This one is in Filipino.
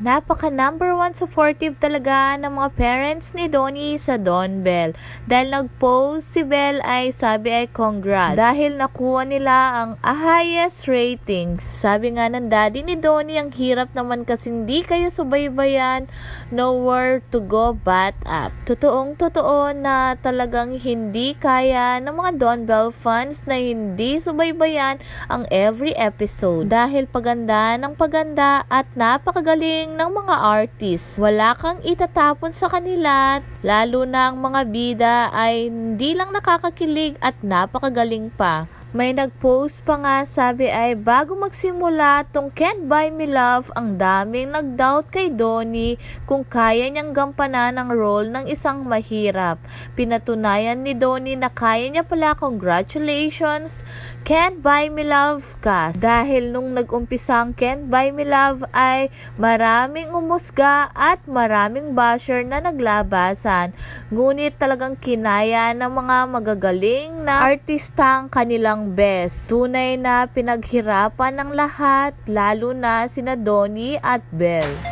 napaka number one supportive talaga ng mga parents ni Donnie sa Don Bell. Dahil nag-post si Bell ay sabi ay congrats. Dahil nakuha nila ang highest ratings. Sabi nga ng daddy ni Donnie, ang hirap naman kasi hindi kayo subaybayan, nowhere to go but up. Totoong totoo na talagang hindi kaya ng mga Don Bell fans na hindi subaybayan ang every episode. Dahil paganda ng paganda at napakagaling ng mga artists. Wala kang itatapon sa kanila, lalo na ang mga bida ay hindi lang nakakakilig at napakagaling pa. May nag-post pa nga sabi ay bago magsimula tong Can't Buy Me Love ang daming nag-doubt kay Donnie kung kaya niyang gampanan ang role ng isang mahirap. Pinatunayan ni Donnie na kaya niya pala congratulations Can't Buy Me Love ka. Dahil nung nag-umpisa ang Can't Buy Me Love ay maraming umusga at maraming basher na naglabasan. Ngunit talagang kinaya ng mga magagaling na artista ang kanilang best. Tunay na pinaghirapan ng lahat, lalo na sina Donnie at Belle.